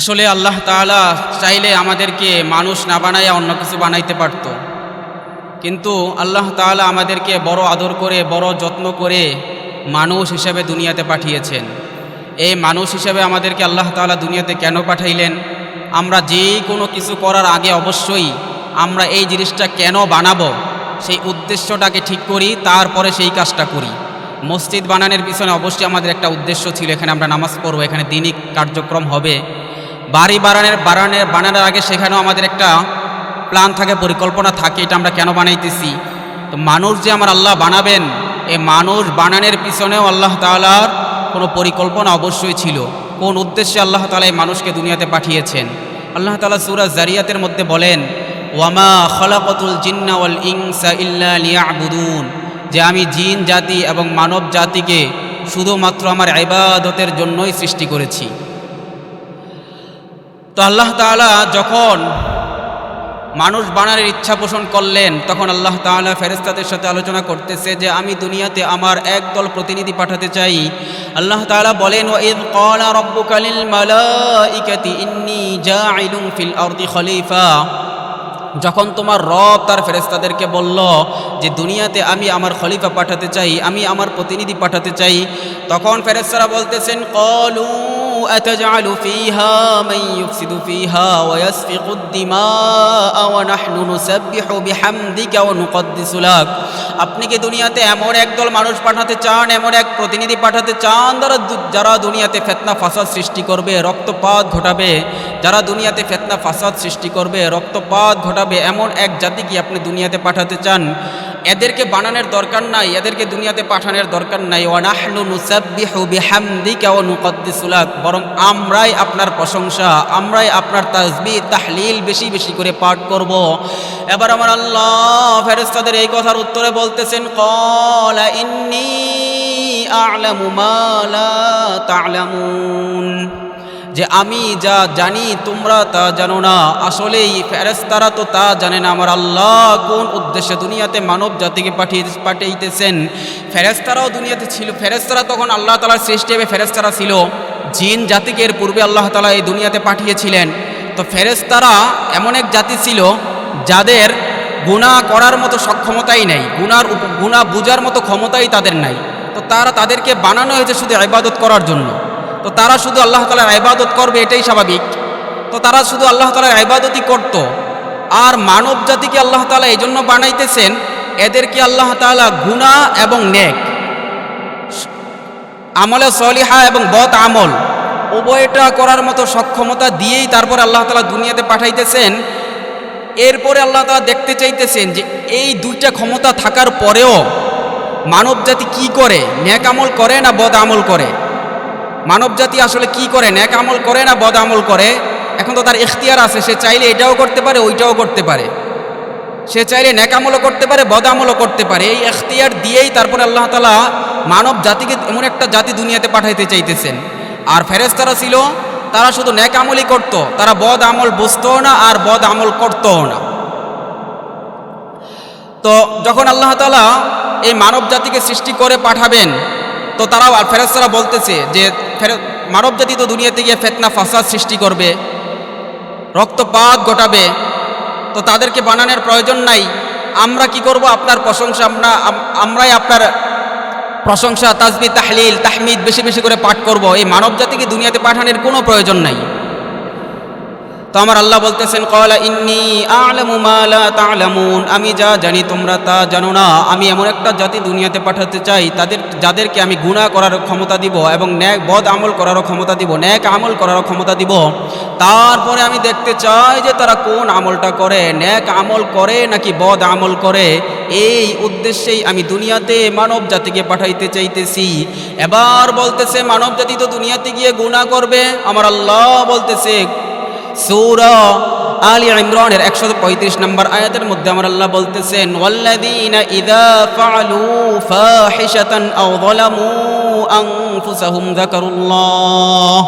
আসলে আল্লাহ তাআলা চাইলে আমাদেরকে মানুষ না বানাইয়া অন্য কিছু বানাইতে পারত। কিন্তু আল্লাহ তাআলা আমাদেরকে বড় আদর করে, বড় যত্ন করে মানুষ হিসেবে দুনিয়াতে পাঠিয়েছেন। এই মানুষ হিসেবে আমাদেরকে আল্লাহ তাআলা দুনিয়াতে কেন পাঠাইলেন? আমরা যেই কোনো কিছু করার আগে অবশ্যই আমরা এই জিনিসটা কেন বানাবো, সেই উদ্দেশ্যটাকে ঠিক করি, তারপরে সেই কাজটা করি। মসজিদ বানানোর পিছনে অবশ্যই আমাদের একটা উদ্দেশ্য ছিল, এখানে আমরা নামাজ পড়ব, এখানে দিনিক কার্যক্রম হবে। বাড়ি বাড়ানোর বাড়ানোর, বানানোর আগে সেখানেও আমাদের একটা প্ল্যান থাকে, পরিকল্পনা থাকে, এটা আমরা কেন বানাইতেছি? তো মানুষ যে আমার আল্লাহ বানাবেন এ মানুষ বানানোর পিছনেও আল্লাহ তাআলার কোনো পরিকল্পনা অবশ্যই ছিল। কোন উদ্দেশ্যে আল্লাহ তাআলা এই মানুষকে দুনিয়াতে পাঠিয়েছেন? আল্লাহ তালা সূরা জারিয়াতের মধ্যে বলেন, ওয়ামা খলাকতুল জিন্না ওয়াল ইনসা ইল্লা লিয়াবুদুন। যে আমি জিন, জাতি এবং মানব জাতিকে শুধুমাত্র আমার ইবাদতের জন্যই সৃষ্টি করেছি। তো আল্লাহ তাআলা যখন মানুষ বানানোর ইচ্ছা পোষণ করলেন, তখন আল্লাহ তাআলা ফেরেস্তাদের সাথে আলোচনা করতেছে যে, আমি দুনিয়াতে আমার একদল প্রতিনিধি পাঠাতে চাই। আল্লাহ তাআলা বলেন খলিফা। যখন তোমার রব তার ফেরেস্তাদেরকে বলল যে, দুনিয়াতে আমি আমার খলিফা পাঠাতে চাই, আমি আমার প্রতিনিধি পাঠাতে চাই, তখন ফেরেস্তারা বলতেছেন কলু أتجعل فيها من يفسد فيها ويسفك الدماء ونحن نسبح بحمدك ونقدس لك আপনি কি দুনিয়াতে এমন একদল মানুষ পাঠাতে চান এমন এক প্রতিনিধি পাঠাতে চান যারা দু- যারা দুনিয়াতে ফেতনা ফাসাদ সৃষ্টি করবে রক্তপাত ঘটাবে যারা দুনিয়াতে ফেতনা ফাসাদ সৃষ্টি করবে রক্তপাত ঘটাবে এমন এক জাতি কি আপনি দুনিয়াতে পাঠাতে চান এদেরকে বানানোর দরকার নাই, এদেরকে দুনিয়াতে পাঠানোর দরকার নাই। ওয়ানাহনু নুসাব্বিহু বিহামদিকা ওয়া নুকদ্দিসু লাক। বরং আমরাই আপনার প্রশংসা, আমরাই আপনার তাসবিহ তাহলিল বেশি বেশি করে পাঠ করব। এবার আমার আল্লাহ ফেরেশতাদের এই কথার উত্তরে বলতেছেন, ক্বালা ইন্নী আ'লামু মা লা তা'লামুন। যে আমি যা জানি তোমরা তা জানো না। আসলেই ফেরেস্তারা তো তা জানে না। আমার আল্লাহ কোন উদ্দেশ্যে দুনিয়াতে মানব জাতিকে পাঠিয়ে পাঠাইতেছেন? ফেরেস্তারাও দুনিয়াতে ছিল। ফেরেস্তারা তখন আল্লাহ তালার সৃষ্টি হবে ফেরেস্তারা ছিল। জিন জাতিকে এর পূর্বে আল্লাহ তালা এই দুনিয়াতে পাঠিয়েছিলেন। তো ফেরেস্তারা এমন এক জাতি ছিল যাদের গুণা করার মতো সক্ষমতাই নেই। গুনার উপ- গুণা বুঝার মতো ক্ষমতাই তাদের নাই। তো তারা তাদেরকে বানানো হয়েছে শুধু ইবাদত করার জন্য। তো তারা শুধু আল্লাহ তালার ইবাদত করবে, এটাই স্বাভাবিক। তো তারা শুধু আল্লাহ তালার ইবাদতই করত। আর মানব জাতিকে আল্লাহ তালা এই জন্য বানাইতেছেন, এদেরকে আল্লাহ তালা গুণা এবং নেক। আমলে সলিহা এবং বদ আমল, উভয়টা করার মতো সক্ষমতা দিয়েই তারপর আল্লাহ তালা দুনিয়াতে পাঠাইতেছেন। এরপরে আল্লাহ তালা দেখতে চাইতেছেন যে, এই দুইটা ক্ষমতা থাকার পরেও মানব জাতি কি করে? ন্যাক আমল করে না বদ আমল করে? মানব জাতি আসলে কি করে? ন্যাক আমল করে না বদ আমল করে? এখন তো তার এখতিয়ার আছে, সে চাইলে এটাও করতে পারে, ওইটাও করতে পারে। সে চাইলে ন্যাকামলও করতে পারে বদামলও করতে পারে। এই এখতিয়ার দিয়েই তারপরে আল্লাহ তালা মানব জাতিকে এমন একটা জাতি দুনিয়াতে পাঠাইতে চাইতেছেন। আর ফেরেস্তারা ছিল, তারা শুধু ন্যাক আমলই করতো, তারা বদ আমল বুঝতো না আর বদ আমল করতোও না। তো যখন আল্লাহ তালা এই মানব জাতিকে সৃষ্টি করে পাঠাবেন তো তারাও আর ফেরেস্তারা বলতেছে যে মানব জাতি তো দুনিয়াতে গিয়ে ফেতনা, ফাসাদ সৃষ্টি করবে, রক্তপাত ঘটাবে, তো তাদেরকে বানানোর প্রয়োজন নাই। আমরা কি করব? আপনার প্রশংসা, আমরা আমরাই আপনার প্রশংসা, তাজবি, তাহলিল, তাহমিদ বেশি বেশি করে পাঠ করব। এই মানব জাতিকে দুনিয়াতে পাঠানোর কোনো প্রয়োজন নাই। তো আমার আল্লাহ বলতেছেন, কলা ইন্নি আলামু মা লা তা'লামুন। আমি যা জানি তোমরা তা জানো না। আমি এমন একটা জাতি দুনিয়াতে পাঠাতে চাই, তাদের, যাদেরকে আমি গুনাহ করার ক্ষমতা দিব এবং ন্যাক, বদ আমল করারও ক্ষমতা দিব, ন্যাক আমল করারও ক্ষমতা দিব। তারপরে আমি দেখতে চাই যে তারা কোন আমলটা করে, ন্যাক আমল করে নাকি বদ আমল করে। এই উদ্দেশ্যেই আমি দুনিয়াতে মানব জাতিকে পাঠাইতে চাইতেছি। এবার বলতেছে, মানব জাতি তো দুনিয়াতে গিয়ে গুনাহ করবে। আমার আল্লাহ বলতেছে সূরা আলী ইমরানের একশো পঁয়ত্রিশ নম্বর আয়াতের মধ্যে আমার আল্লাহ বলতেছেন, ওয়াল্লাযীনা ইযা ফাআলু ফাহিশাতান আও যালামু আনফুসাহুম যাকারুল্লাহ।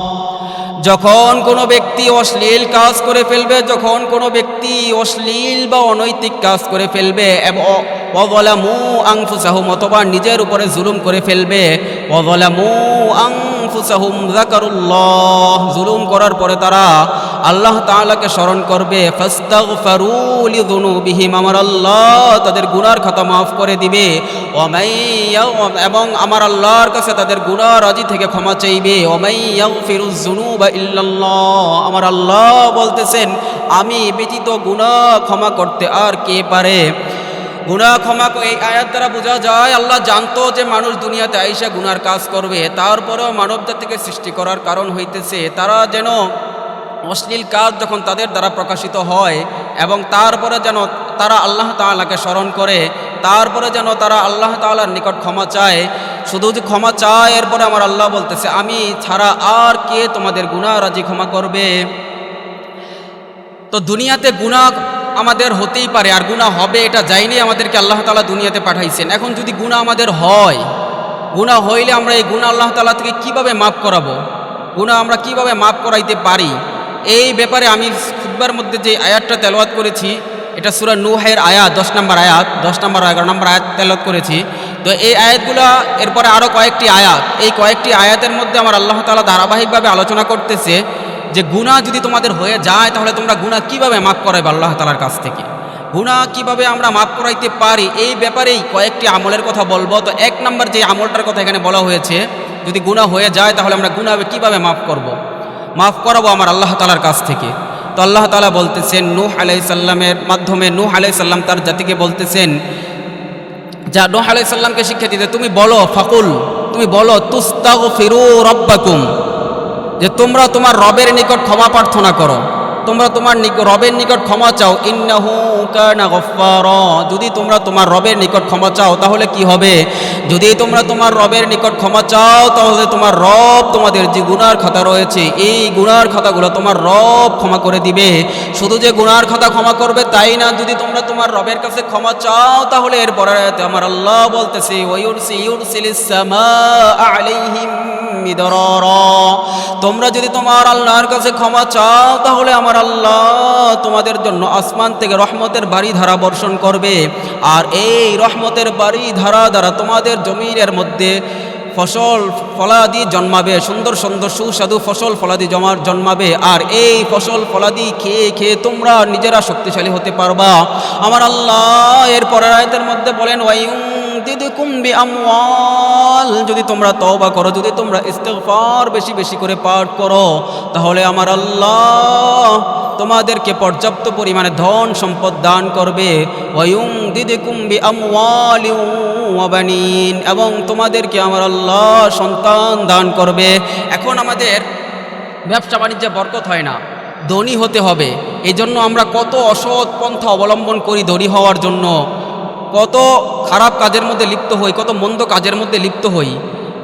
যখন কোনো ব্যক্তি অশ্লীল কাজ করে ফেলবে, যখন কোনো ব্যক্তি অশ্লীল বা অনৈতিক কাজ করে ফেলবে, এবং অবলামু আংফুসাহুম অথবা নিজের উপরে জুলুম করে ফেলবে অবলামু আং আনফুসাহুম যাকারুল্লাহ। জুলুম করার পরে তারা আল্লাহ তাআলাকে স্মরণ করবে, ফাস্তাগফারু লিযুনুবিহিম, আমার আল্লাহ তাদের গুনার খাতা মাফ করে দিবে। ওমাইয়া এবং আমার আল্লাহর কাছে তাদের গুনাহ রাজি থেকে ক্ষমা চাইবে। আমার আল্লাহ বলতেছেন, আমি ব্যতীত গুনাহ ক্ষমা করতে আর কে পারে? গুনাহ ক্ষমা এই আয়াত দ্বারা বোঝা যায়, আল্লাহ জানতো যে মানুষ দুনিয়াতে আইসা গুনার কাজ করবে। তারপরেও মানব জাতিকে সৃষ্টি করার কারণ হইতেছে, তারা যেন অশ্লীল কাজ যখন তাদের দ্বারা প্রকাশিত হয় এবং তারপরে যেন তারা আল্লাহ তাআলাকে স্মরণ করে, তারপরে যেন তারা আল্লাহ তাআলার নিকট ক্ষমা চায়। শুধু যে ক্ষমা চায়, এরপরে আমার আল্লাহ বলতেছে, আমি ছাড়া আর কে তোমাদের গুনাহ রাজি ক্ষমা করবে? তো দুনিয়াতে গুনাহ আমাদের হতেই পারে, আর গুনাহ হবে এটা যাইনি, আমাদেরকে আল্লাহ তাআলা দুনিয়াতে পাঠাইছেন। এখন যদি গুনাহ আমাদের হয়, গুনাহ হইলে আমরা এই গুনাহ আল্লাহ তাআলা থেকে কীভাবে মাফ করাবো? গুনাহ আমরা কীভাবে মাফ করাইতে পারি? এই ব্যাপারে আমি খুববার মধ্যে যে আয়াতটা তেলাওয়াত করেছি, এটা সুরা নুহের আয়াত, দশ নম্বর আয়াত, দশ নম্বর, এগারো নম্বর আয়াত তেলাওয়াত করেছি। তো এই আয়াতগুলো, এরপরে আরও কয়েকটি আয়াত, এই কয়েকটি আয়াতের মধ্যে আমার আল্লাহ তাআলা ধারাবাহিকভাবে আলোচনা করতেছে। যে গুনাহ যদি তোমাদের হয়ে যায়, তাহলে তোমরা গুনাহ কীভাবে মাফ করাইবে আল্লাহ তালার কাছ থেকে? গুনাহ কীভাবে আমরা মাফ করাইতে পারি? এই ব্যাপারেই কয়েকটি আমলের কথা বলব। তো এক নম্বর যে আমলটার কথা এখানে বলা হয়েছে, যদি গুনাহ হয়ে যায়, তাহলে আমরা গুনাহ কীভাবে মাফ করব। মাফ করাবো আমার আল্লাহ তালার কাছ থেকে। তো আল্লাহ তালা বলতেছেন, নূহ আলাইসাল্লামের মাধ্যমে, নূহ আলাইসাল্লাম তার জাতিকে বলতেছেন, যা নোহ আলাইসাল্লামকে শিক্ষা দিতে, তুমি বলো, ফাকুল, তুমি বলো তুস্তাগ ফিরু রব্বাকুম। যে তোমরা তোমার রবের নিকট ক্ষমা প্রার্থনা করো। তোমরা তোমার রবের নিকট ক্ষমা চাও। যদি তোমরা তোমার রবের নিকট ক্ষমা চাও, তাহলে কি হবে? যদি তোমরা তোমার রবের নিকট ক্ষমা চাও, তাহলে তোমার রব তোমাদের যে গুনার খাতা রয়েছে, এই গুনার খাতাগুলো তোমার রব ক্ষমা করে দিবে। শুধু যে গুনার খাতা ক্ষমা করবে তাই না? যদি তোমরা তোমার রবের কাছে ক্ষমা চাও, তাহলে এর পরে আমার আল্লাহ বলতেছে তোমরা যদি তোমার আল্লাহর কাছে ক্ষমা চাও, তাহলে আমার আল্লাহ তোমাদের জন্য আসমান থেকে রহমতের বাড়ি ধারা বর্ষণ করবে। আর এই রহমতের বাড়ি ধারা দ্বারা তোমাদের জমিনের মধ্যে ফসল ফলাদি জন্মাবে, সুন্দর সুন্দর সুস্বাদু ফসল ফলাদি জমার জন্মাবে। আর এই ফসল ফলাদি খেয়ে খেয়ে তোমরা নিজেরা শক্তিশালী হতে পারবা। আমার আল্লাহ এর পরের আয়তের মধ্যে বলেন আমওয়াল যদি তোমরা তওবা করো, যদি তোমরা ইস্তেগফার বেশি বেশি করে পাঠ করো, তাহলে আমার আল্লাহ তোমাদেরকে পর্যাপ্ত পরিমাণে ধন সম্পদ দান করবে। ওয়ুং দিদিকুম বি আমওয়ালিন ওয়া বানিন। এবং তোমাদেরকে আমার আল্লাহ সন্তান দান করবে। এখন আমাদের ব্যবসা বাণিজ্যে বরকত হয় না, ধনী হতে হবে। এই জন্য আমরা কত অসৎ পন্থা অবলম্বন করি ধনী হওয়ার জন্য। কত খারাপ কাজের মধ্যে লিপ্ত হই, কত মন্দ কাজের মধ্যে লিপ্ত হই,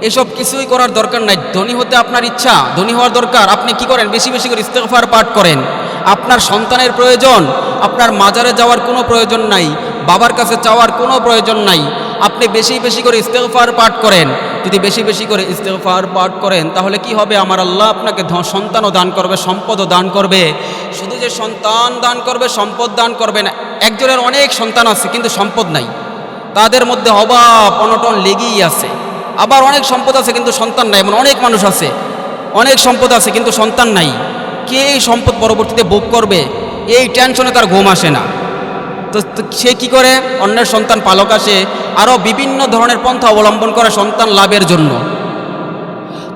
এসব কিছুই করার দরকার নাই। ধনী হতে আপনার ইচ্ছা, ধনী হওয়ার দরকার। আপনি কি করেন? বেশি বেশি করে ইস্তেগফার পাঠ করেন। আপনার সন্তানের প্রয়োজন, আপনার মাজারে যাওয়ার কোনো প্রয়োজন নাই, বাবার কাছে চাওয়ার কোনো প্রয়োজন নাই। আপনি বেশি বেশি করে ইস্তেগফার পাঠ করেন। যদি বেশি বেশি করে ইস্তেগফার পাঠ করেন, তাহলে কি হবে? আমার আল্লাহ আপনাকে সন্তানও দান করবে, সম্পদও দান করবে। শুধু যে সন্তান দান করবে, সম্পদ দান করবে না একজনের অনেক সন্তান আছে, কিন্তু সম্পদ নাই। তাদের মধ্যে অভাব, অনটন লেগেই আছে। আবার অনেক সম্পদ আছে, কিন্তু সন্তান নাই, এমন অনেক মানুষ আছে। অনেক সম্পদ আছে, কিন্তু সন্তান নাই। কে এই সম্পদ পরবর্তীতে ভোগ করবে? এই টেনশনে তার ঘুম আসে না। তো সে কি করে? অন্যের সন্তান পালক আসে, আরও বিভিন্ন ধরনের পন্থা অবলম্বন করে সন্তান লাভের জন্য।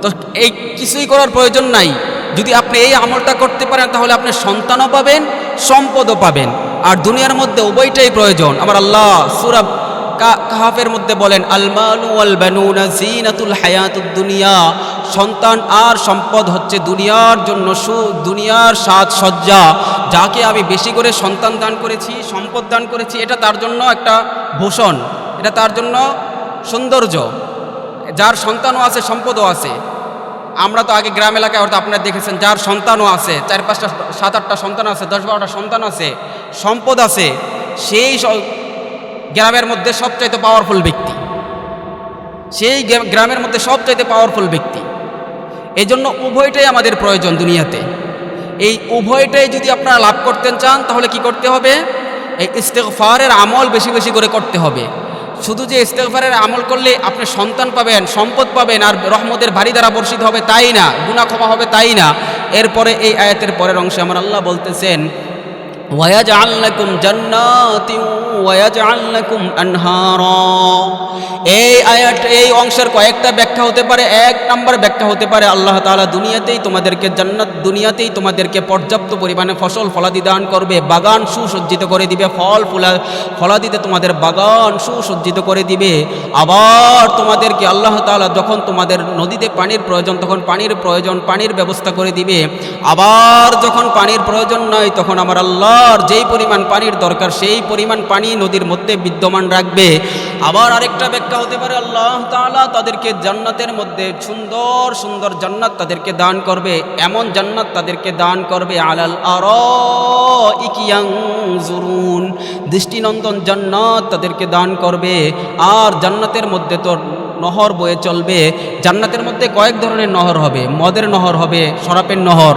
তো এই কিছুই করার প্রয়োজন নাই। যদি আপনি এই আমলটা করতে পারেন, তাহলে আপনি সন্তানও পাবেন, সম্পদও পাবেন। আর দুনিয়ার মধ্যে উভয়টাই প্রয়োজন। আমার আল্লাহ সুরাব কাহাফের মধ্যে বলেন আলমানু আল বানুনা জিনাতুল হায়াতুদ দুনিয়া। সন্তান আর সম্পদ হচ্ছে দুনিয়ার জন্য সু, দুনিয়ার সাজসজ্জা। যাকে আমি বেশি করে সন্তান দান করেছি, সম্পদ দান করেছি, এটা তার জন্য একটা ভূষণ, এটা তার জন্য সৌন্দর্য। যার সন্তানও আছে, সম্পদও আছে। আমরা তো আগে গ্রাম এলাকায় হয়তো আপনারা দেখেছেন, যার সন্তানও আছে, চার পাঁচটা, সাত আটটা সন্তান আছে, দশ বারোটা সন্তান আছে, সম্পদ আছে, সেই গ্রামের মধ্যে সবচাইতে পাওয়ারফুল ব্যক্তি। সেই গ্রামের মধ্যে সবচাইতে পাওয়ারফুল ব্যক্তি। এই জন্য উভয়টাই আমাদের প্রয়োজন দুনিয়াতে। এই উভয়টাই যদি আপনারা লাভ করতে চান, তাহলে কি করতে হবে? এই ইস্তেগফারের আমল বেশি বেশি করে করতে হবে। শুধু যে ইস্তেকফারের আমল করলে আপনি সন্তান পাবেন, সম্পদ পাবেন আর রহমতের ভারী দ্বারা বর্ষিত হবে তাই না গুণা ক্ষমা হবে তাই না? এরপরে এই আয়াতের পরের অংশে আমার আল্লাহ বলতেছেন এই অংশের কয়েকটা ব্যাখ্যা হতে পারে, এক ব্যাখ্যা হতে পারে। আল্লাহ তাআলা দুনিয়াতেই তোমাদেরকে জান্নাত, দুনিয়াতেই তোমাদেরকে পর্যাপ্ত পরিমাণে ফসল ফলাদি দান করবে, বাগান সুসজ্জিত করে দিবে, ফল ফুলা, ফলাদিতে তোমাদের বাগান সুসজ্জিত করে দিবে। আবার তোমাদেরকে আল্লাহ তাআলা যখন তোমাদের নদীতে পানির প্রয়োজন, তখন পানির প্রয়োজন, পানির ব্যবস্থা করে দিবে। আবার যখন পানির প্রয়োজন নয় তখন আমার আল্লাহ আল্লাহর যেই পরিমাণ পানির দরকার, সেই পরিমাণ পানি নদীর মধ্যে বিদ্যমান রাখবে। আবার আরেকটা ব্যাখ্যা হতে পারে, আল্লাহ তাআলা তাদেরকে জান্নাতের মধ্যে সুন্দর সুন্দর জান্নাত তাদেরকে দান করবে। এমন জান্নাত তাদেরকে দান করবে, আলাল আর ইকিয়াং জুরুন দৃষ্টিনন্দন জান্নাত তাদেরকে দান করবে। আর জান্নাতের মধ্যে তো নহর বয়ে চলবে। জান্নাতের মধ্যে কয়েক ধরনের নহর হবে। মদের নহর হবে শরাপের নহর।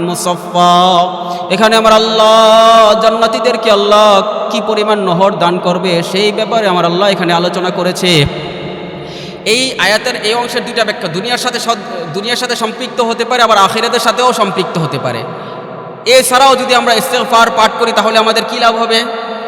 মুসাফফা। এখানে আমার আল্লাহ, জান্নাতীদেরকে আল্লাহ কি পরিমাণ নহর দান করবে সেই ব্যাপারে আমার আল্লাহ এখানে আলোচনা করেছে। এই আয়াতের এই অংশের দুইটা ব্যাখ্যা দুনিয়ার সাথে দুনিয়ার সাথে সম্পৃক্ত হতে পারে, আবার আখিরাতের সাথেও সম্পৃক্ত হতে পারে। এছাড়াও যদি আমরা ইস্তেগফার পাঠ করি, তাহলে আমাদের কী লাভ হবে?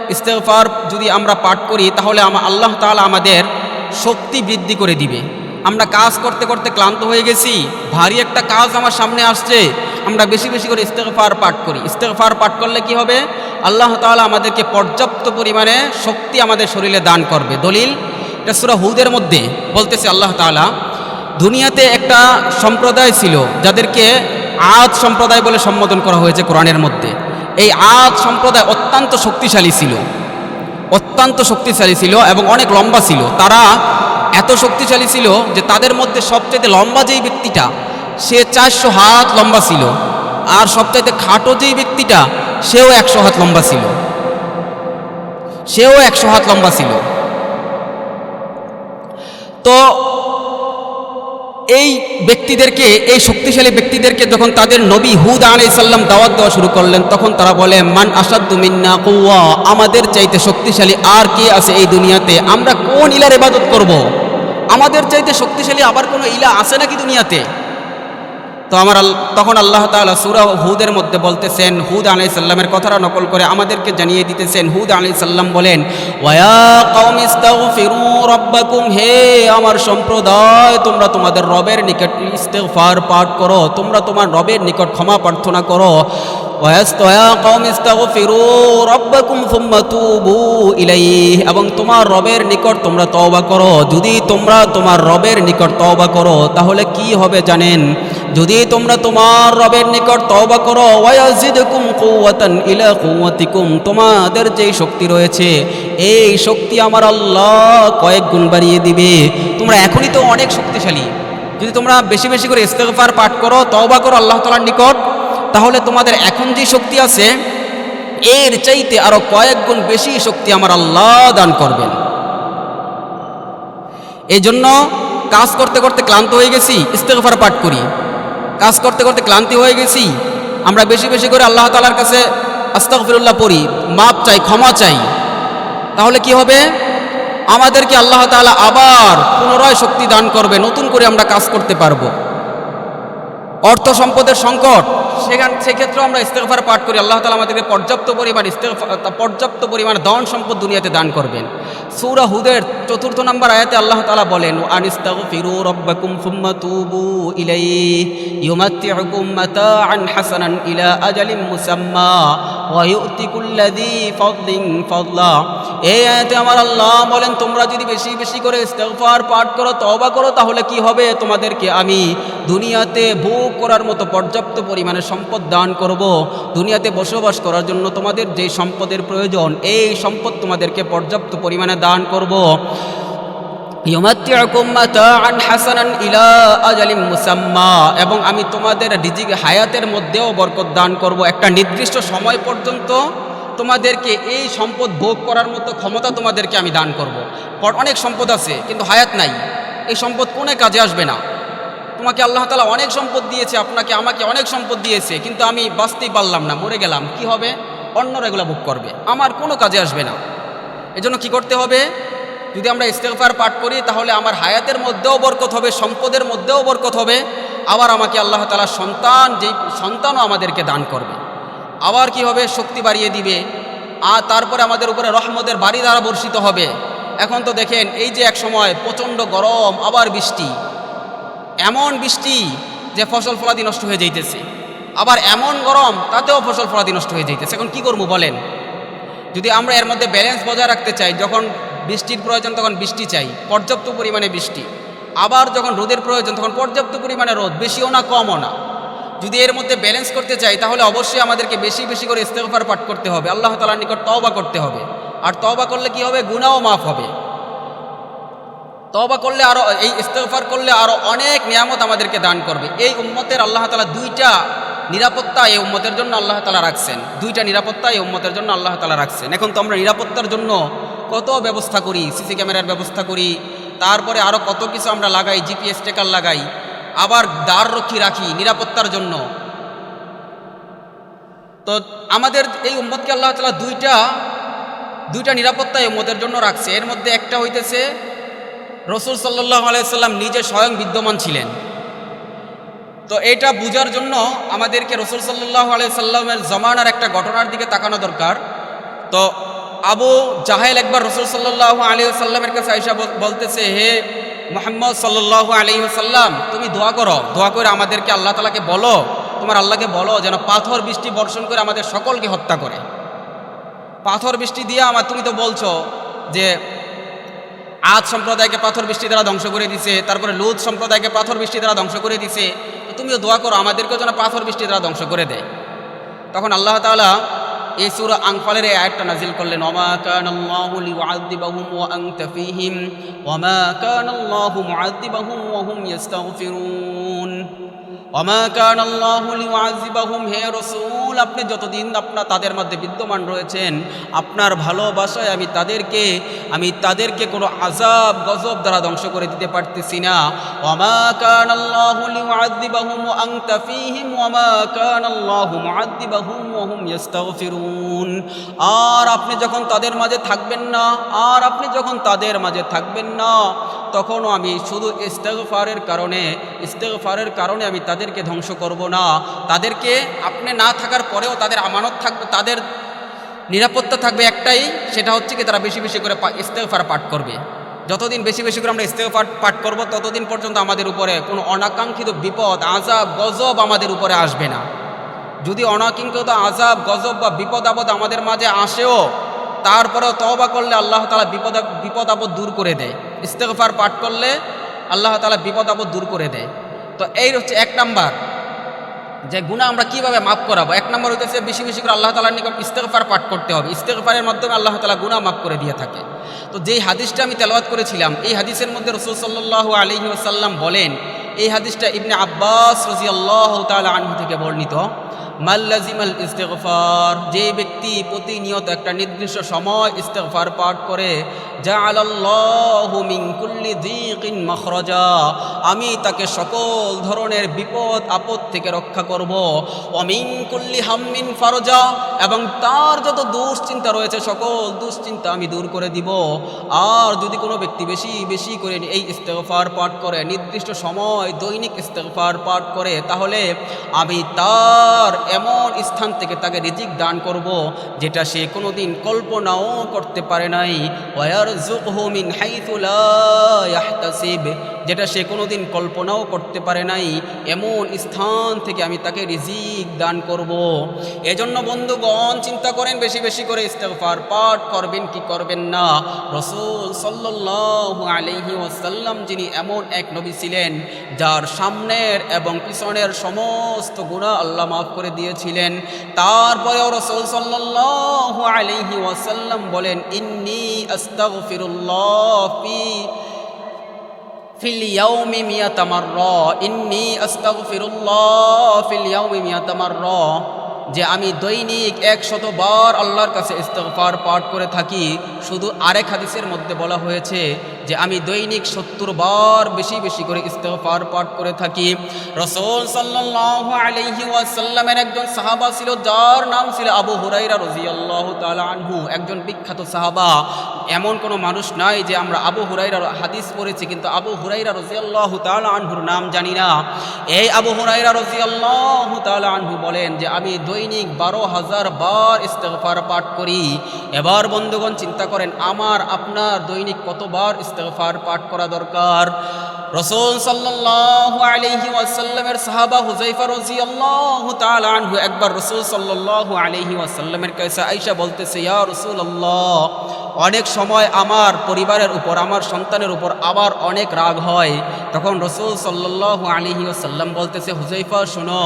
ইস্তেগফার যদি আমরা পাঠ করি, তাহলে আমা- আল্লাহ তাআলা আমাদের শক্তি বৃদ্ধি করে দিবে। আমরা কাজ করতে করতে ক্লান্ত হয়ে গেছি, ভারী একটা কাজ আমার সামনে আসছে আমরা বেশি বেশি করে ইস্তেগফার পাঠ করি। ইস্তেগফার পাঠ করলে কি হবে? আল্লাহ তাআলা আমাদেরকে পর্যাপ্ত পরিমাণে শক্তি আমাদের শরীরে দান করবে। দলিল, এটা সুরা হুদের মধ্যে বলতেছে আল্লাহ তাআলা, দুনিয়াতে একটা সম্প্রদায় ছিল যাদেরকে আদ সম্প্রদায় বলে সম্বোধন করা হয়েছে কোরআনের মধ্যে। এই আদ সম্প্রদায় অত্যন্ত শক্তিশালী ছিল। অত্যন্ত শক্তিশালী ছিল এবং অনেক লম্বা ছিল। তারা এত শক্তিশালী ছিল যে তাদের মধ্যে সবচেয়ে লম্বা যেই ব্যক্তিটা সে চারশো হাত লম্বা ছিল। আর সবচাইতে খাটো যেই ব্যক্তিটা, সেও একশো হাত লম্বা ছিল। সেও একশো হাত লম্বা ছিল। তো এই ব্যক্তিদেরকে, এই শক্তিশালী ব্যক্তিদেরকে যখন তাদের নবী হুদ আলাই সাল্লাম দাওয়াত দেওয়া শুরু করলেন, তখন তারা বলে, মান আসাদু মিন্না কৌয়া আমাদের চাইতে শক্তিশালী আর কে আছে এই দুনিয়াতে? আমরা কোন ইলার ইবাদত করব। আমাদের চাইতে শক্তিশালী আবার কোনো ইলা আছে নাকি দুনিয়াতে? তো আমার তখন আল্লাহ তাআলা সূরা হুদের মধ্যে বলতেছেন, হুদ আলাইহিস সাল্লামের কথাটা নকল করে আমাদেরকে জানিয়ে দিতেছেন। হুদ আলাইহিস সাল্লাম বলেন হে আমার সম্প্রদায়, তোমরা তোমাদের রবের নিকট ইস্তেগফার পাঠ করো, তোমরা তোমার রবের নিকট ক্ষমা প্রার্থনা করো। এবং তোমার রবের নিকট তোমরা তওবা করো। যদি তোমরা তোমার রবের নিকট তওবা করো, তাহলে কি হবে জানেন? যদি তোমরা তোমার রবের নিকট তওবা করো, ওয়ায়াজিদকুম কুওয়াতান ইলা কুওয়াতিকুম, তোমাদের যেই শক্তি রয়েছে, এই শক্তি আমার আল্লাহ কয়েক গুণ বাড়িয়ে দিবে। তোমরা এখনই তো অনেক শক্তিশালী। যদি তোমরা বেশি বেশি করে ইস্তেগফার পাঠ করো, তওবা করো আল্লাহ তাআলার নিকট, তাহলে তোমাদের এখন যে শক্তি আছে, এর চাইতে আরও কয়েক গুণ বেশি শক্তি আমার আল্লাহ দান করবেন। এই জন্য কাজ করতে করতে ক্লান্ত হয়ে গেছি, ইস্তেগফার পাঠ করি। কাজ করতে করতে ক্লান্তি হয়ে গেছি। আমরা বেশি বেশি করে আল্লাহ তালার কাছে আস্তাগফিরুল্লাহ পড়ি, মাপ চাই, ক্ষমা চাই। তাহলে কি হবে? আমাদেরকে আল্লাহ তাআলা আবার পুনরায় শক্তি দান করবে, নতুন করে আমরা কাজ করতে পারব। অর্থ সম্পদের সংকট, সেখান, সেক্ষেত্রেও আমরা ইস্তেগফার পাঠ করি। আল্লাহ তালা আমাদেরকে পর্যাপ্ত পরিমাণ ইস্তেগফার পর্যাপ্ত পরিমাণ ধন সম্পদ দুনিয়াতে দান করবেন। সূরা হুদের চতুর্থ নম্বর আয়াতে আল্লাহ তালা বলেন আনিস্তাগফিরু রব্বাকুম সুম্মা তুবু ইলাইহি, ইউমাত্তিউকুম মাতাআন হাসানান ইলা আজালিম মুসাম্মা, ওয়া ইউতি কুল্লাযী ফাদলিন ফাদলা। এই আয়াতে আমার আল্লাহ বলেন, তোমরা যদি বেশি বেশি করে ইস্তেগফার পাঠ করো, তওবা করো, তাহলে কি হবে? তোমাদেরকে আমি দুনিয়াতে ভোগ করার মতো পর্যাপ্ত পরিমাণে সম্পদ দান করব। দুনিয়াতে বসবাস করার জন্য তোমাদের যে সম্পদের প্রয়োজন, এই সম্পদ তোমাদেরকে পর্যাপ্ত পরিমাণে দান করব। এবং আমি তোমাদের হায়াতের মধ্যেও বরকত দান করব। একটা নির্দিষ্ট সময় পর্যন্ত তোমাদেরকে এই সম্পদ ভোগ করার মতো ক্ষমতা তোমাদেরকে আমি দান করব। অনেক সম্পদ আছে, কিন্তু হায়াত নাই। এই সম্পদ কোনে কাজে আসবে না? তোমাকে আল্লাহ তালা অনেক সম্পদ দিয়েছে, আপনাকে আমাকে অনেক সম্পদ দিয়েছে, কিন্তু আমি বাঁচতেই পারলাম না, মরে গেলাম। কি হবে? অন্যরা এগুলো ভোগ করবে। আমার কোনো কাজে আসবে না। এজন্য কি করতে হবে? যদি আমরা ইস্তেগফার পাঠ করি, তাহলে আমার হায়াতের মধ্যেও বরকত হবে, সম্পদের মধ্যেও বরকত হবে। আবার আমাকে আল্লাহ তালা সন্তান যেই সন্তানও আমাদেরকে দান করবে। আবার কি হবে? শক্তি বাড়িয়ে দিবে। আর তারপরে আমাদের উপরে রহমতের বাড়ি দ্বারা বর্ষিত হবে। এখন তো দেখেন, এই যে এক সময় প্রচণ্ড গরম, আবার বৃষ্টি। এমন বৃষ্টি যে ফসল ফলাদি নষ্ট হয়ে যাইতেছে। আবার এমন গরম, তাতেও ফসল ফলাদি নষ্ট হয়ে যাইতেছে। এখন কি করব বলেন? যদি আমরা এর মধ্যে ব্যালেন্স বজায় রাখতে চাই, যখন বৃষ্টির প্রয়োজন তখন বৃষ্টি চাই, পর্যাপ্ত পরিমাণে বৃষ্টি। আবার যখন রোদের প্রয়োজন, তখন পর্যাপ্ত পরিমাণে রোদ, বেশিও না, কমও না। যদি এর মধ্যে ব্যালেন্স করতে চাই, তাহলে অবশ্যই আমাদেরকে বেশি বেশি করে ইস্তেগফার পাঠ করতে হবে। আল্লাহ তালার নিকট তওবা করতে হবে। আর তওবা করলে কি হবে? গুনাও মাফ হবে। তবা করলে আরও এই ইস্তেগফার করলে আরও অনেক নিয়ামত আমাদেরকে দান করবে। এই উম্মতের আল্লাহ তালা দুইটা নিরাপত্তা এই উম্মতের জন্য আল্লাহ তালা রাখছেন। দুইটা নিরাপত্তা এই উম্মতের জন্য আল্লাহ তালা রাখছেন। এখন তো আমরা নিরাপত্তার জন্য কত ব্যবস্থা করি, সিসি ক্যামেরার ব্যবস্থা করি, তারপরে আরও কত কিছু আমরা লাগাই জিপিএস টেকার লাগাই। আবার দ্বাররক্ষী রাখি নিরাপত্তার জন্য। তো আমাদের এই উম্মতকে আল্লাহ তালা দুইটা দুইটা নিরাপত্তা এই উম্মতের জন্য রাখছে। এর মধ্যে একটা হইতেছে, রসুল সাল্লাহ আলাইসাল্লাম নিজে স্বয়ং বিদ্যমান ছিলেন। তো এটা বুঝার জন্য আমাদেরকে রসুল সাল্লাহ আলাইসাল্লামের জমানার একটা ঘটনার দিকে তাকানো দরকার। তো আবু জাহেল একবার রসুল সাল্লাহ আলী সাল্লামের কাছে আইসা বলতেছে, হে মোহাম্মদ সাল্লাহ আলী সাল্লাম তুমি দোয়া করো। দোয়া করে আমাদেরকে আল্লাহ তালাকে বলো, তোমার আল্লাহকে বলো যেন পাথর বৃষ্টি বর্ষণ করে আমাদের সকলকে হত্যা করে। পাথর বৃষ্টি দিয়ে আমার, তুমি তো বলছো যে আজ সম্প্রদায়কে পাথর বৃষ্টি দ্বারা ধ্বংস করে দিছে, তারপরে লুত সম্প্রদায়কে পাথর বৃষ্টি দ্বারা ধ্বংস করে দিছে। তুমিও দোয়া করো, আমাদেরকেও যেন পাথর বৃষ্টি দ্বারা ধ্বংস করে দেয়। তখন আল্লাহ তাআলা এই সুরা আংফালের এই আয়াতটা নাজিল করলেন, ওমা কানাল্লাহু লিউআযিবাহুম ওয়া আনতা ফীহিম, ওমা কানাল্লাহু মুআযিবাহুম ওয়া হুম ইস্তাগফিরুন হে রাসূল, আপনি যতদিন আপনার, তাদের মধ্যে বিদ্যমান রয়েছেন, আপনার ভালোবাসায় আমি তাদেরকে আমি তাদেরকে কোনো আজাব গজব দ্বারা ধ্বংস করে দিতে পারতেছি না। আর আপনি যখন তাদের মাঝে থাকবেন না, আর আপনি যখন তাদের মাঝে থাকবেন না তখনও আমি শুধু ইস্তেগফারের কারণে ইস্তেগফারের কারণে আমি তাদেরকে ধ্বংস করব না। তাদেরকে আপনি না থাকার পরেও তাদের আমানত থাকবে তাদের নিরাপত্তা থাকবে একটাই, সেটা হচ্ছে কি তারা বেশি বেশি করে ইস্তেগফার পাঠ করবে। যতদিন বেশি বেশি করে আমরা ইস্তেগফার পাঠ করব, ততদিন পর্যন্ত আমাদের উপরে কোনো অনাকাঙ্ক্ষিত বিপদ আজাব গজব আমাদের উপরে আসবে না। যদি অনাকাঙ্ক্ষিত আজাব গজব বা বিপদ আপদ আমাদের মাঝে আসেও, তারপরেও তওবা করলে আল্লাহ তালা বিপদ বিপদ আপদ দূর করে দেয়। ইস্তেগফার পাঠ করলে আল্লাহ তালা বিপদ আপদ দূর করে দেয়। তো এই হচ্ছে এক নাম্বার। যে গুণা আমরা কীভাবে মাফ করাবো? এক নম্বর হইতেছে বেশি বেশি করে আল্লাহ তালার নিকট ইস্তেগফার পাঠ করতে হবে। ইস্তেগফারের মাধ্যমে আল্লাহ তালা গুণা মাফ করে দিয়ে থাকে। তো যেই হাদিসটা আমি তেলাওয়াত করেছিলাম, এই হাদিসের মধ্যে রসুল সাল্লাহ আলহি আসাল্লাম বলেন, এই হাদিসটা ইবনে আব্বাস রাজি আল্লাহ তালা আনহু থেকে বর্ণিত। মাল্লাজিমাল ইস্তেগফার, যে ব্যক্তি প্রতিনিয়ত একটা নির্দিষ্ট সময় ইস্তেগফার পাঠ করে মিন যিকিন মাখরাজা, আমি তাকে সকল ধরনের বিপদ, আপদ থেকে রক্ষা করব। অমিন কুল্লি হাম্মিন ফারজা, এবং তার যত দুশ্চিন্তা রয়েছে, সকল দুশ্চিন্তা আমি দূর করে দিব। আর যদি কোনো ব্যক্তি বেশি বেশি করে এই ইস্তেগফার পাঠ করে, নির্দিষ্ট সময় দৈনিক ইস্তেগফার পাঠ করে, তাহলে আমি তার এমন স্থান থেকে তাকে রিজিক দান করব, যেটা সে কোনোদিন কল্পনাও করতে পারে নাই। ওয়ার হাইথু লা ইয়াহতাসিব। যেটা সে কোনোদিন কল্পনাও করতে পারে নাই, এমন স্থান থেকে আমি তাকে রিজিক দান করব। এজন্য বন্ধুগণ, চিন্তা করেন বেশি বেশি করে, ইস্তেগফার পাঠ করবেন কি করবেন না? রসুল সাল্লাল্লাহু আলাইহি ওয়াসাল্লাম, যিনি এমন এক নবী ছিলেন, যার সামনের এবং পিছনের সমস্ত গুনাহ আল্লাহ মাফ করে দিয়েছিলেন। তারপরেও রসুল সাল্লাল্লাহু আলাইহি ওয়াসাল্লাম বলেন, ইন্নি আস্তাগফিরুল্লাহ ফি ফিল ইয়াউমি মিয়াতা মাররা ইন্নী আস্তাগফিরুল্লাহ ফিল ইয়াউমি মিয়াতা মাররা যে আমি দৈনিক একশত বার আল্লাহর কাছে ইস্তফার পাঠ করে থাকি, শুধু আরেক হাদিসের মধ্যে বলা হয়েছে যে আমি দৈনিক সত্তর বার বেশি বেশি করে ইস্তফার পাঠ করে থাকি। রসুল সাল্লাল্লাহু আলাইহি ওয়াসাল্লামের একজন সাহাবা ছিল, যার নাম ছিল আবু হুরাইরা রাদিয়াল্লাহু তাআলা আনহু। একজন বিখ্যাত সাহাবা। এমন কোনো মানুষ নাই যে আমরা আবু হুরাইরার হাদিস পড়েছি, কিন্তু আবু হুরাইরা রাদিয়াল্লাহু তাআলা আনহুর নাম জানি না। এই আবু হুরাইরা তাআলা আনহু বলেন যে আমি দৈনিক বারো হাজার বার ইস্তেগফার পাঠ করি। এবার বন্ধুগণ চিন্তা করেন, আমার, আপনার দৈনিক কতবার ইস্তেগফার পাঠ করা দরকার? রসুল সাল্লাল্লাহু আলাইহি ওয়াসাল্লামের সাহাবা হুজাইফা রাদিয়াল্লাহু তাআলা আনহু একবার রসুল সাল্লাল্লাহু আলাইহি ওয়াসাল্লামের কাছে আয়েশা বলতেছে, ইয়া রসুল আল্লাহ অনেক সময় আমার পরিবারের উপর, আমার সন্তানের উপর আবার অনেক রাগ হয়। তখন রসুল সাল্লাল্লাহু আলাইহি সাল্লাম বলতেছে হুজাইফা শোনো,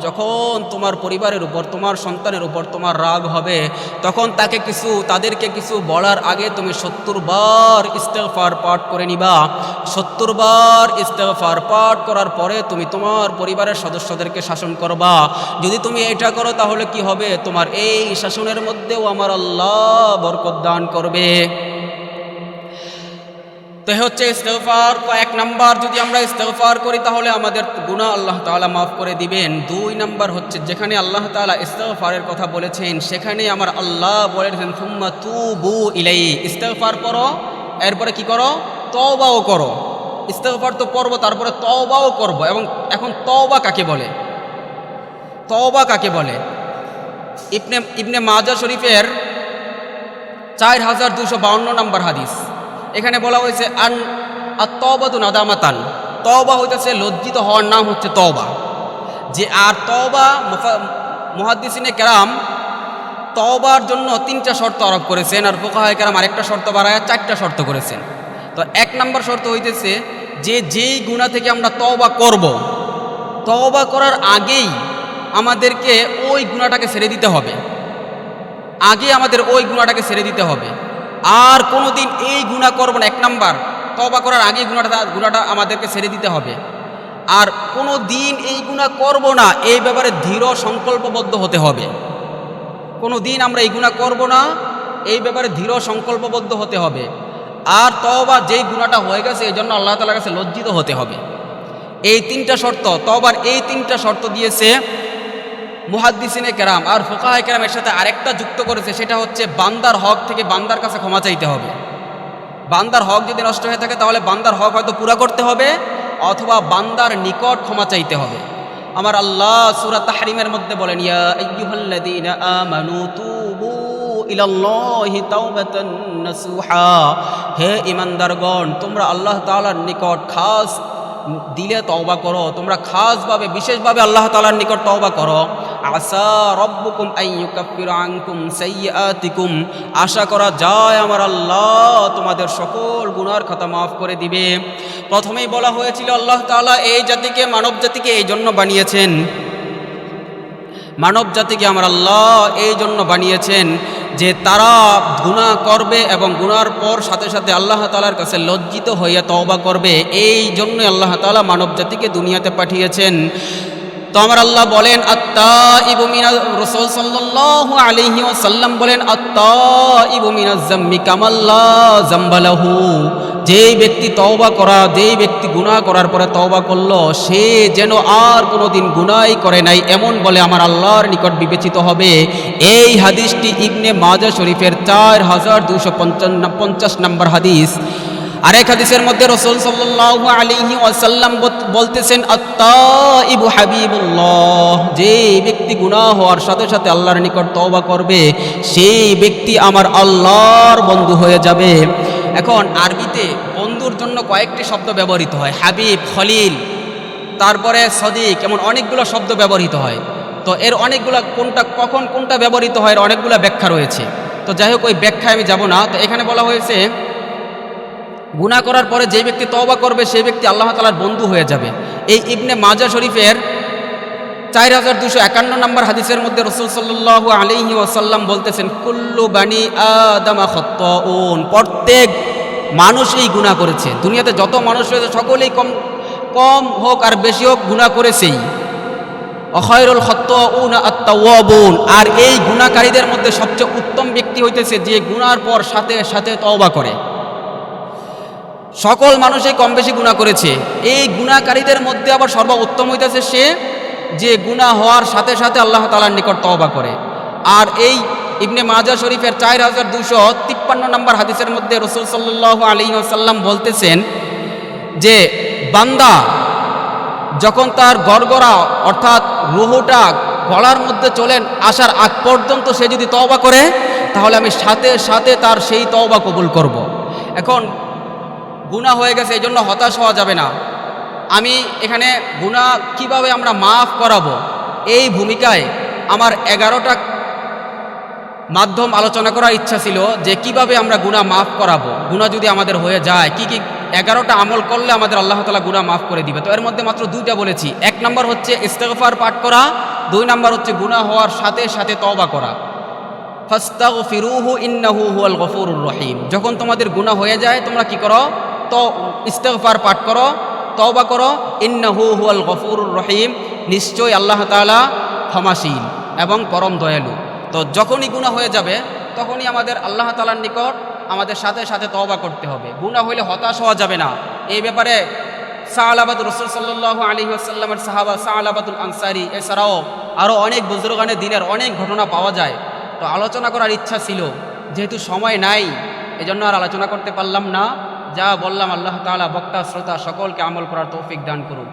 যখন তোমার পরিবারের উপর, তোমার সন্তানের উপর তোমার রাগ হবে, তখন তাকে কিছু, তাদেরকে কিছু বলার আগে তুমি সত্তর বার ইস্তেগফার পাঠ করে নিবা। সত্তর বার ইস্তেগফার পাঠ করার পরে তুমি তোমার পরিবারের সদস্যদেরকে শাসন করবা। যদি তুমি এটা করো, তাহলে কি হবে? তোমার এই শাসনের মধ্যেও আমার আল্লাহ বরকত দান করবে। তো হচ্ছে ইস্তেগফার। এক নাম্বার যদি আমরা ইস্তেগফার করি, তাহলে আমাদের গুনাহ আল্লাহ তাআলা মাফ করে দিবেন। দুই নাম্বার হচ্ছে, যেখানে আল্লাহ তাআলা ইস্তেগফারের কথা বলেছেন সেখানে আমার আল্লাহ বলেছেন সুম্মা তুবু ইলাই ইস্তেগফার করো, এরপরে কি করো? তওবাও করো। ইস্তেগফার তো করব তারপরে তওবাও করব। এবং এখন তওবা কাকে বলে? তওবা কাকে বলে? ইবনে ইবনে মাজা শরীফের চার হাজার দুশো বাউন্ন নম্বর হাদিস। এখানে বলা হয়েছে আন আর তবাদু নাদামাতান। তবা হইতেছে লজ্জিত হওয়ার নাম হচ্ছে তবা যে আর তবা মহাদ্দিসিনে কেরাম তবার জন্য তিনটা শর্ত আরোপ করেছেন আর ফোকাহায় কেরাম আরেকটা শর্ত বাড়ায়, চারটা শর্ত করেছেন। তো এক নম্বর শর্ত হইতেছে যে যেই গুণা থেকে আমরা তবা করব তবা করার আগেই আমাদেরকে ওই গুণাটাকে ছেড়ে দিতে হবে। আগে আমাদের ওই গুণাটাকে ছেড়ে দিতে হবে। আর কোনো দিন এই গুণা করব না। এক নাম্বার তবা করার আগে গুণাটা গুণাটা আমাদেরকে ছেড়ে দিতে হবে। আর কোনো দিন এই গুণা করব না, এই ব্যাপারে দৃঢ় সংকল্পবদ্ধ হতে হবে। কোনো দিন আমরা এই গুণা করব না, এই ব্যাপারে দৃঢ় সংকল্পবদ্ধ হতে হবে। আর তবা যেই গুণাটা হয়ে গেছে, এই জন্য আল্লাহ তালার কাছে লজ্জিত হতে হবে। এই তিনটা শর্ত তবার এই তিনটা শর্ত দিয়েছে মুহাদ্দিসিনে কেরাম আর ফোকাহায় কেরামের সাথে আরেকটা যুক্ত করেছে, সেটা হচ্ছে বান্দার হক থেকে বান্দার কাছে ক্ষমা চাইতে হবে। বান্দার হক যদি নষ্ট হয়ে থাকে, তাহলে বান্দার হক হয়তো পুরা করতে হবে, অথবা বান্দার নিকট ক্ষমা চাইতে হবে। আমার আল্লাহ সুরা তাহরিমের মধ্যে বলেন হে ইমানদারগণ তোমরা আল্লাহ তাআলার নিকট খাস দিলে তওবা করো, তোমরা খাসভাবে, বিশেষভাবে আল্লাহ তালার নিকট তওবা করো। আসা রব্বুকুম আইয়ুকাফির আনকুম সাইয়্যাতিকুম। আশা করা যায় আমার আল্লাহ তোমাদের সকল গুনার খাতা মাফ করে দিবে। প্রথমেই বলা হয়েছিল, আল্লাহ তাআলা এই জাতিকে, মানব জাতিকে এই জন্য বানিয়েছেন। মানব জাতিকে আমার আল্লাহ এই জন্য বানিয়েছেন। যে তারা গুণা করবে এবং গুনার পর সাথে সাথে আল্লাহ তালার কাছে লজ্জিত হইয়া তওবা করবে, এই জন্যই আল্লাহ তালা মানব জাতিকে দুনিয়াতে পাঠিয়েছেন। তো আমার আল্লাহ বলেন আত্মা ইবুমিনা রসুল সাল্লাল্লাহু আলাইহি ওয়াসাল্লাম বলেন আত্মা ইবুমিনা জাম্মি কামাল্লা জাম্বালাহু যেই ব্যক্তি তওবা করা, যেই ব্যক্তি গুনাহ করার পরে তওবা করল, সে যেন আর কোনোদিন গুনাই করে নাই, এমন বলে আমার আল্লাহর নিকট বিবেচিত হবে। এই হাদিসটি ইবনে মাজা শরীফের চার হাজার দুশো পঞ্চান্ন, পঞ্চাশ নম্বর হাদিস। আরেক হাদিসের মধ্যে রসুল সাল্লাল্লাহু আলাইহি ওয়াসাল্লাম বলতেছেন, আত্তাইবু হাবিবুল্লাহ। যে ব্যক্তি গুনাহ হওয়ার সাথে সাথে আল্লাহর নিকট তওবা করবে, সেই ব্যক্তি আমার আল্লাহর বন্ধু হয়ে যাবে। এখন আরবিতে বন্ধুর জন্য কয়েকটি শব্দ ব্যবহৃত হয়, হাবিব, খলিল, তারপরে সদিক, এমন অনেকগুলো শব্দ ব্যবহৃত হয়। তো এর অনেকগুলো কোনটা, কখন কোনটা ব্যবহৃত হয়, এর অনেকগুলো ব্যাখ্যা রয়েছে। তো যাই হোক, ওই ব্যাখ্যায় আমি যাব না। তো এখানে বলা হয়েছে গুণা করার পরে যে ব্যক্তি তওবা করবে সেই ব্যক্তি আল্লাহ তালার বন্ধু হয়ে যাবে। এই ইবনে মাজা শরীফের চার হাজার দুশো একান্ন নম্বর হাদিসের মধ্যে রসুল সাল্লাহ আলিহি ওসাল্লাম বলতেছেন, কুল্লু বানি আদামা খত্তউন। প্রত্যেক মানুষ এই গুণা করেছে। দুনিয়াতে যত মানুষ রয়েছে, সকলেই কম কম হোক আর বেশি হোক গুণা করেছেই। অখয়রুল খত্তুন আত্মাওয়াবুন আর এই গুণাকারীদের মধ্যে সবচেয়ে উত্তম ব্যক্তি হইতেছে যে গুনার পর সাথে সাথে তওবা করে। সকল মানুষই কম বেশি গুণা করেছে এই গুণাকারীদের মধ্যে আবার সর্বোত্তম হইতেছে সে যে গুণা হওয়ার সাথে সাথে আল্লাহ তালার নিকট তওবা করে আর এই ইবনে মাজা শরীফের চার হাজার দুশো তিপ্পান্ন নম্বর হাদিসের মধ্যে রসুল সাল্লাহ আলী আসাল্লাম বলতেছেন যে, বান্দা যখন তার গড়গড়া অর্থাৎ রুহুটা গলার মধ্যে চলেন আসার আগ পর্যন্ত সে যদি তওবা করে, তাহলে আমি সাথে সাথে তার সেই তওবা কবুল করব। এখন গুণা হয়ে গেছে এই জন্য হতাশ হওয়া যাবে না। আমি এখানে গুণা কীভাবে আমরা মাফ করাবো? এই ভূমিকায় আমার এগারোটা মাধ্যম আলোচনা করার ইচ্ছা ছিল যে কীভাবে আমরা গুণা মাফ করাবো। গুণা যদি আমাদের হয়ে যায়, কি কি এগারোটা আমল করলে আমাদের আল্লাহ তালা গুণা মাফ করে দিবে? তো এর মধ্যে মাত্র দুইটা বলেছি। এক নম্বর হচ্ছে ইস্তেগফার পাঠ করা, দুই নম্বর হচ্ছে গুণা হওয়ার সাথে সাথে তওবা করা। ফাস্তাগ ফিরুহু ইন্নাহু হুয়াল গফুরুর রহিম। যখন তোমাদের গুনাহ হয়ে যায়, তোমরা কি করো? তো ইস্তেগফার পাঠ করো, তওবা করো, ইন্নাহু হুয়াল গফুরুর রহিম, নিশ্চয়ই আল্লাহ তাআলা ক্ষমাশীল এবং পরম দয়ালু। তো যখনই গুনাহ হয়ে যাবে, তখনই আমাদের আল্লাহ তালার নিকট আমাদের সাথে সাথে তওবা করতে হবে। গুনাহ হইলে হতাশ হওয়া যাবে না। এই ব্যাপারে সাহালাবাদ রসুল সাল্লাহ আলী আসাল্লামের সাহাবা সাহালাবাদুল আনসারি, এছাড়াও আরও অনেক বুজুর্গানের দিনের অনেক ঘটনা পাওয়া যায়। তো আলোচনা করার ইচ্ছা ছিল, যেহেতু সময় নাই, এজন্য আর আলোচনা করতে পারলাম না। যা বললাম আল্লাহ তালা বক্তা শ্রোতা সকলকে আমল করার তৌফিক দান করুন।